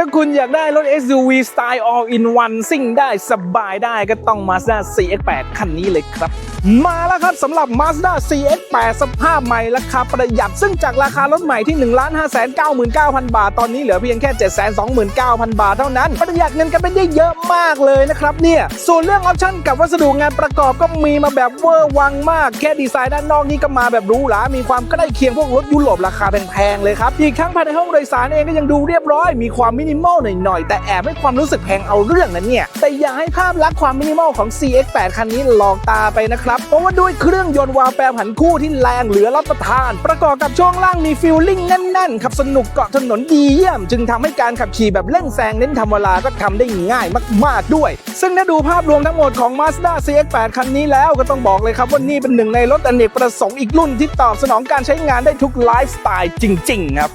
ถ้าคุณอยากได้รถ SUV สไตล์ all in one ซิ่งได้สบายได้ก็ต้อง Mazda CX-8 คันนี้เลยครับ มาแล้วครับสำหรับ Mazda CX-8 สภาพใหม่ราคาประหยัด ซึ่งจากราคารถใหม่ที่ 1 5 9 9 0 0 0บาท ตอนนี้เหลือเพียงแค่ 729,000 บาทเท่านั้น ประหยัดเงินกันไปได้เยอะมากเลยนะครับเนี่ยส่วนเรื่องออปชั่นกับวัสดุงานประกอบก็มีมาแบบเวอร์วังมาก แค่ดีไซน์ด้านนอกนี่ก็มาแบบหรูหรามีความใกล้เคียงพวกรถยุโรปราคาแพงๆเลยครับอีกทั้งภายในห้องโดยสารเองก็ยังดูเรียบร้อยมีความมินิมอลหน่อยๆ แต่แอบให้ความรู้สึกแพงเอาเรื่องนะเนี่ย แต่อย่าให้ภาพลักษณ์ความมินิมอลของ CX-8 คันนี้หลอกตาไปนะครับ เพราะว่าด้วยเครื่องยนต์วาล์วแปรผันคู่ที่แรงเหลือรับประทาน ประกอบกับช่วงล่างมีฟิลลิ่งแน่นๆขับสนุกเกาะถนนดีเยี่ยม จึงทำให้การขับขี่แบบเร่งแซงเน้นทำเวลาก็ทำได้ง่ายมาก ๆด้วย ซึ่งถ้าดูภาพรวมทั้งหมดของ Mazda CX-8 คันนี้แล้วก็ต้องบอกเลยครับว่านี่เป็นหนึ่งในรถอเนกประสงค์อีกรุ่นที่ตอบสนองการใช้งานได้ทุกไลฟ์สไตล์จริง ๆ ครับ